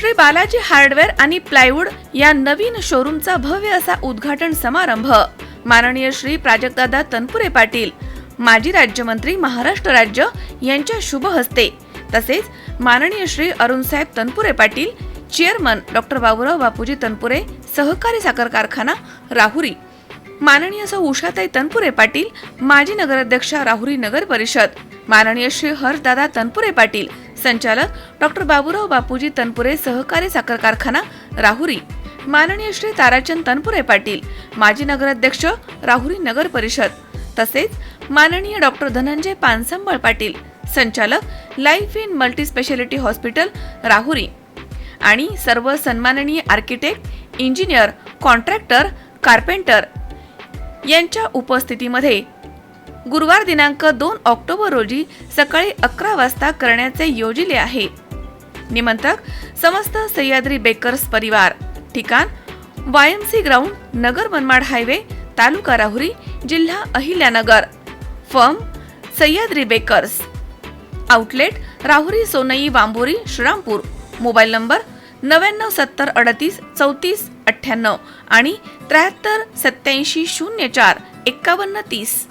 Shri Balaji hardware आणि plywood या नवीन शोरूमचा भव्य असा उद्घाटन समारंभ. माननीय श्री प्राजक्तदादा तनपुरे पाटील माजी राज्यमंत्री महाराष्ट्र राज्य यांच्या शुभ हस्ते. तसेच माननीय श्री अरुणसाहेब तनपुरे पाटील चेअरमन डॉक्टर बाबुराव बापूजी तनपुरे सहकारी साखर कारखाना राहुरी. माननीय सौ उषाताई तनपुरे पाटील माजी नगराध्यक्षा राहुरी नगर परिषद. माननीय श्री हर्षदादा तनपुरे पाटील संचालक डॉक्टर बाबूराव बापूजी तनपुरे सहकारी साखर कारखाना राहुरी. माननीय श्री ताराचंद तनपुरे पाटील माजी नगराध्यक्ष राहुरी नगर परिषद. तसेच माननीय डॉक्टर धनंजय पानसंबळ पाटील संचालक life in multi speciality hospital Rahuri. आणि सर्व सन्माननीय आर्किटेक्ट इंजिनियर कॉन्ट्रॅक्टर कार्पेंटर यांच्या उपस्थितीमध्ये गुरुवार दिनांक दोन ऑक्टोबर रोजी सकाळी अकरा वाजता करण्याचे योजिले आहे. निमंत्रक समस्त सह्याद्री बेकर्स परिवार ठिकाण YMC ground Nagar Manmad highway तालुका राहुरी जिल्हा Ahilyanagar. Firm Sahyadri bakers. Outlet Rahuri Sonai Wambori Shrirampur. Mobile number नव्याण्णव सत्तर अडतीस चौतीस अठ्ठ्याण्णव आणि त्र्याहत्तर सत्याऐंशी शून्य चार एक्कावन्न तीस.